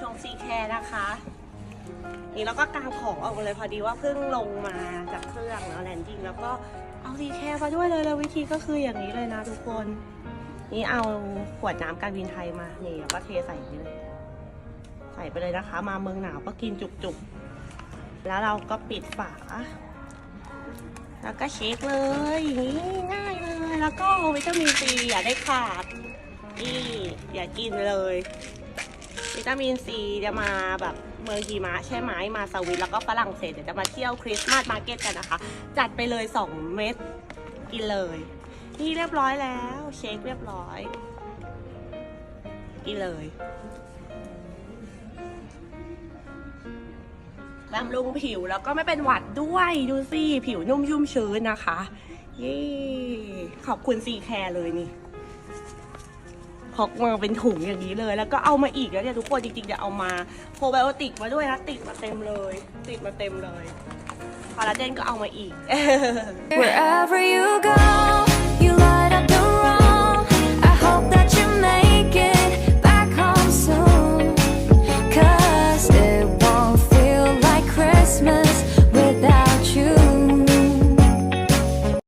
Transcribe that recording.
ชงซีแคร์นะคะ นี่แล้วก็กางของออกมาเลยพอดีว่าเพิ่งลงมาจากเครื่องแล้วแลนดิ้งแล้วก็เอาซีแคร์มาด้วยเลยแล้ววิธีก็คืออย่างนี้เลยนะทุกคน นี่เอาขวดน้ำการบินไทยมานี่แล้วก็เทใส่อย่างนี้เลย ใส่ไปเลยนะคะ มาเมืองหนาวก็กินจุกๆ แล้วเราก็ปิดฝาแล้วก็เช็คเลยงนี้ง่ายเลย แล้วก็วิตามินซีอย่าได้ขาดนี่อย่ากินเลย วิตามินซีจะมาแบบเมืองหิมะใช่ไหมมาสวิตแล้วก็ฝรั่งเศสเดี๋ยวจะมาเที่ยวคริสต์มาสมาร์เก็ตกันนะคะ จัดไปเลย 2 เม็ดกินเลย นี่เรียบร้อยแล้ว เช็คเรียบร้อย กินเลยบำรุงผิวแล้วก็ไม่เป็นหวัดด้วยดูสิ ผิวนุ่มชุ่มชื้นนะคะ เย้ ขอบคุณซีแคร์เลยนี่ พกมาเป็นถุงอย่างนี้เลย แล้วก็เอามาอีกแล้วเนี่ยทุกคนจริงๆจะเอามาโปรไบโอติกมาด้วยนะติดมาเต็มเลย ติดมาเต็มเลยคอลลาเจนก็เอามาอีก Wherever you